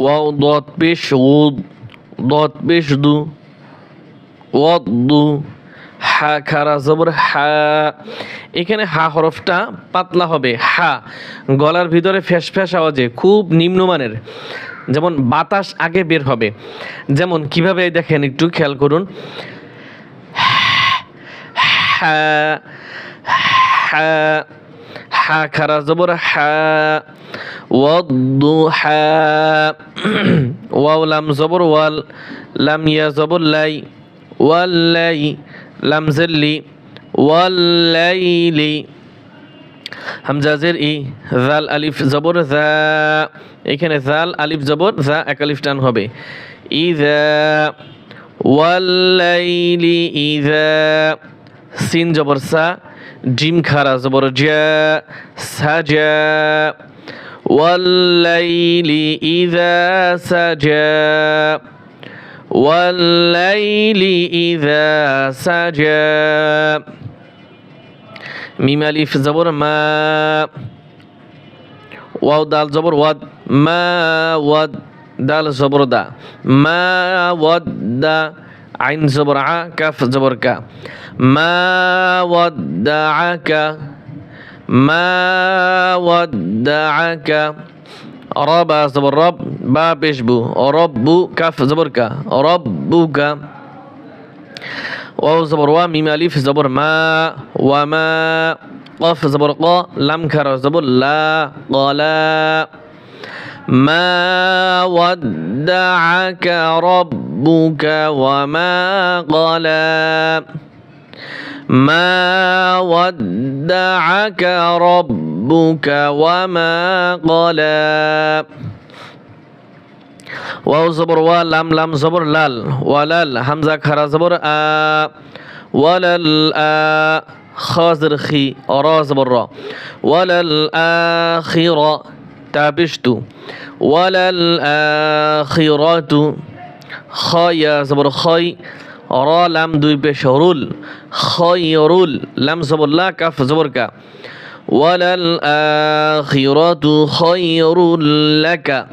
ওয়াও দত পেশ উদ দত পেশ দু ওয়াদ্দু হা খারা জবর হা এখানে হা হরফটা পাতলা হবে হা গলার ভিতরে ফ্যাস ফ্যাস আওয়াজে খুব নিম্নমানের যেমন বাতাস আগে বের হবে যেমন কীভাবে দেখেন একটু খেয়াল করুন হা হা হা খারা জবর হা ওয়াদ্দুহা ওয়াও লাম জবর ওয়াল লাম ইয়া জবর লাই ওয়াল্লাই লাম জেল্লি ওয়াল্লাইলি হামজাজের ই জাল আলিফ জবর জা এখানে জাল আলিফ জবর জা এক আলিফ টান হবে. ইজা ওয়াল্লাইলি ইজা সিন জবর সা, জিম খারা জবর জা, সাজা. والليل إذا سجى والليل إذا سجى. ميم ألف زبر ما. واو دال زبر ود ما ود دال زبر دا. ما ود دا. عين زبر عا كف زبر كا. ما ودعك ما ودعك. رب زبر رب با بيشبو رب كف زبرك ربك واو زبر وام ميم الف زبر ما. وما قاف زبر قا. لم كر زبر لا قال ما ودعك ربك وما قال. ما ودعك ربك وما قلى. واو زبر ولم لام لام زبر لال ولال همزه خرا زبر آ ولل آ خازر خي را زبر را. ولل اخره تابشت ولل اخره خايا زبر خاي. র লাম দুই পেশ রুল খয়রুল লাম জবর লা, কাফ জবর কা। ওয়ালাল আখিরাতু খয়রুল লাকা।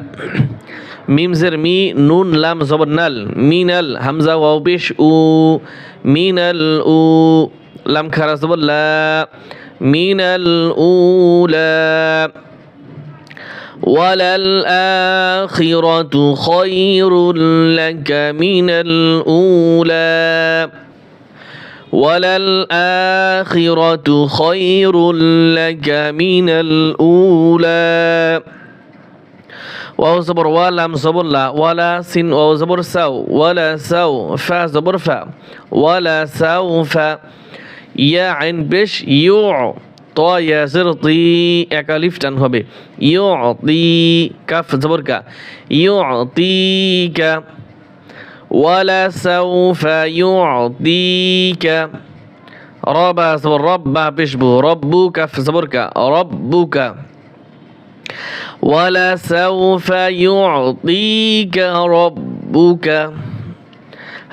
মিমজের মি, নুন, লাম, জবর, নাল। মিনাল, হামজা, ওয়াও, পেশ, উ। মিনাল, উ। লাম, খারা, জবর, লা। মিনাল উলা وللآخرة خير لك من الأولى. وللآخرة خير لك من الأولى. واو زبر ولام زبر لا ولا سين واو زبر سو ولا سو فا زبر فا ولا سوف يا عين بش يوع. ত ইয়াসের তি একালিফ টান হবে ইউ তি কাফ জবর কা ইউ তি কা ওয়ালা সাউফা ইউতিকা রবা জবর রব্বা পেশবু রব্বু কাফ জবর কা রব্বুকা ওয়ালা সাউফা ইউতিকা রব্বুকা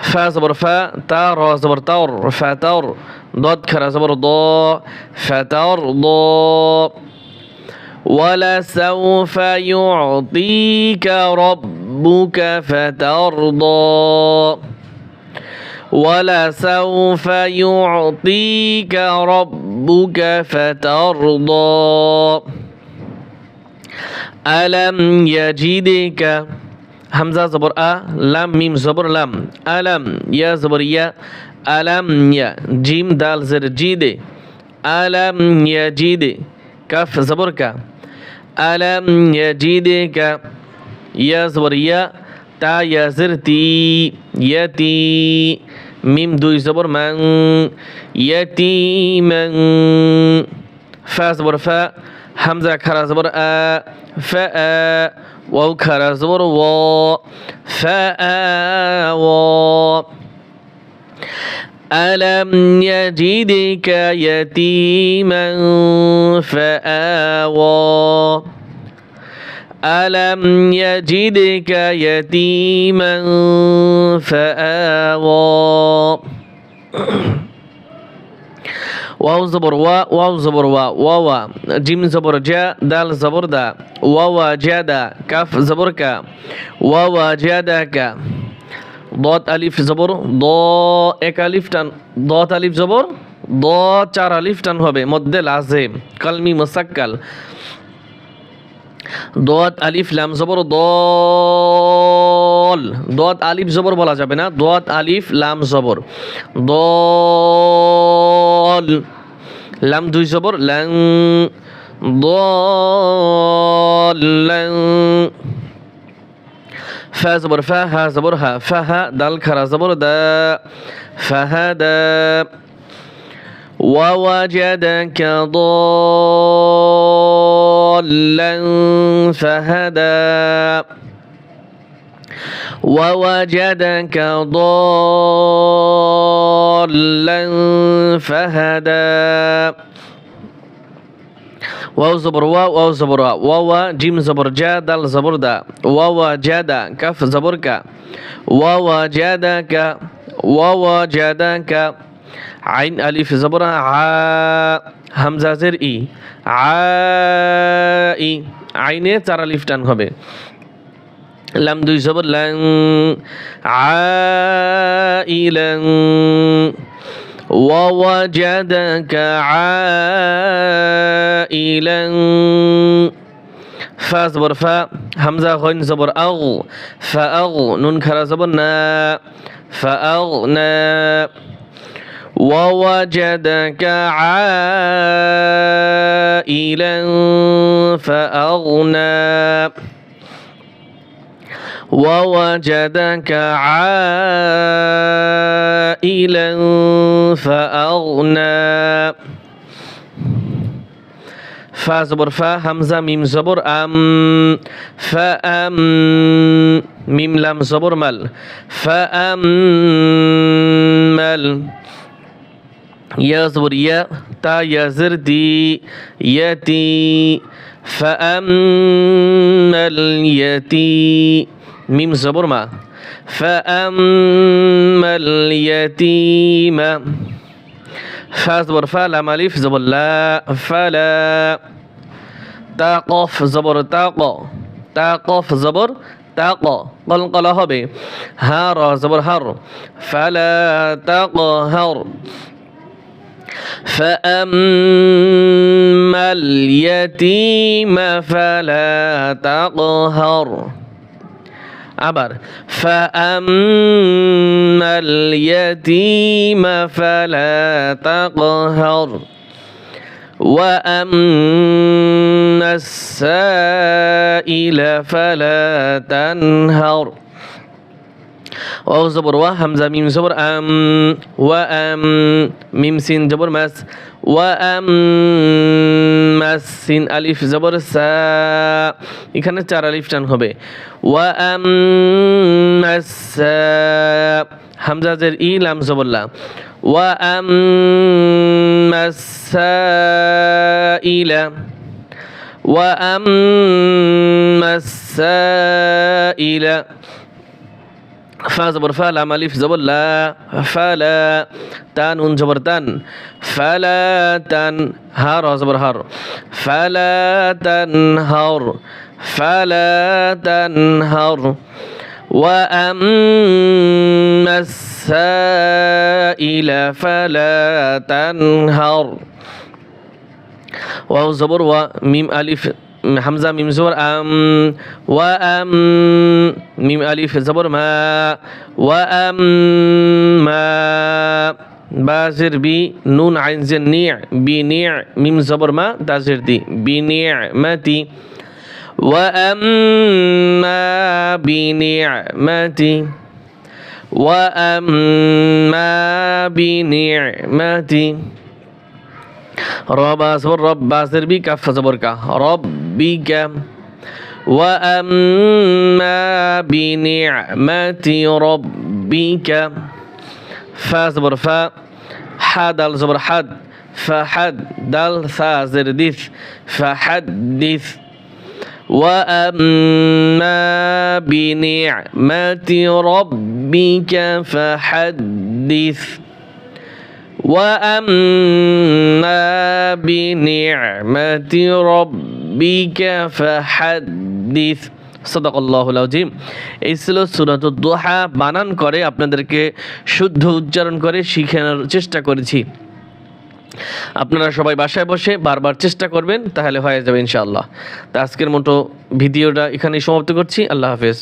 ফা জবর ফা তা র জবর তাওর ফা তাওর ضاد كرا زبر ضاء فترضى ولسوف يعطيك ربك فترضى. ولسوف يعطيك ربك فترضى. ألم يجدك؟ همزة زبر أ لام ميم زبر لام. ألم يا زبر يا ألم يا جيم دال زر جيدي ألم يجيدك كف زبرك ألم كا. يا زبريا. تا يا زردي يا تي ميم دوي زبر من. تي من. فا زبر فا. حمزة كرا زبر آ. فا واو كرا زبر و فا و ألم يجدك يتيما فآوى ألم يجدك يتيما فآوى واو زبر وا واو زبر وا واوا جيم زبر جا دال زبر دا. واو جا دا. كاف زبر كا. واو جا دا كا. দত আলিফ জবর, দ এক আলিফ টান, দত আলিফ জবর, দ চার আলিফ টান হবে, মধ্যে লাজেম, কালমি মোসাক্কাল। দত আলিফ লাম জবর, দল, দত আলিফ জবর বলা যাবে না, দত আলিফ লাম জবর, দল, লাম দুই জবর ল্যাং দল فا زبر فا ها زبر ها فها دال كرا زبر دا فهدا ووجدك ضالا فهدى ووجدك ضالا فهدى واو زبر واو واو زبر واو جيم زبر جا دال زبر دا واو جادا كف زبر كا واو جادك واو جادك আইন আলিফ জবর আ হামজাজের ই আ ই আইনে চার আলিফ টান হবে লাম দুই জবর লাং আ ই লাং ووجدك عائلا. فا زبر فا همزة غين زبر أغ فأغ نون كرا زبر نا فأغنى ووجدك عائلا فأغنى ووجدك عائلا فأغنى. فا زبر فا همزة ميم زبر أم. فأم ميم لام زبر مل. فأمل يا زبر يا تا يا زردي يتي فأما اليتي ميم زبر ما فأما اليتيم فا زبر فا لام ألف زبر لا فلا تقف زبر تاق تقف زبر তাক কলকলা হবে হার জবর হার ফালা তাক হার فأما اليتيم فلا تقهر عبر. فأما اليتيم فلا تقهر. وأما السائل فلا تنهر. واو زبر و همزة ميم زبر أم وأم ميم سين جبر مس وأم মাস সিন আলিফ জবর সা এখানে চার আলিফ টান হবে ওয়াম হামজাজের ই লাম জবরলা ওয়াম ইলা ওয়াম ইলা ফা জবর ফা লাম আলিফ জবর লা ফালা তান উন জবর তান ফালা তান হার জবর হার ফালা তান হার ফালা তান হার وأما السائل فلا تنهر واو زبر وميم ألف حمزة ميم زور أم وأم ميم ألف زبر ما وأم ما بازر بي نون عين زر نيع بنيع ميم زبر ما دازر دي بنعمتي وأما بنعمتي وأما تي رب أصبر رب أصبر بي كف زبر كا. رب ربك وأما بنعمة ربك فازبر فا حد الزبر حد فحد دل ثا فحدث وأما بنعمة ربك فحدث وأما بنعمة ربك فحدث সদাকল্লাহুল আজিম এই ছিল সুরাত দোহা বানান করে আপনাদেরকে শুদ্ধ উচ্চারণ করে শিখানোর চেষ্টা করেছি আপনারা সবাই বাসায় বসে বারবার চেষ্টা করবেন তাহলে হয়ে যাবে ইনশাআল্লাহ তা আজকের মতো ভিডিওটা এখানেই সমাপ্ত করছি আল্লাহ হাফেজ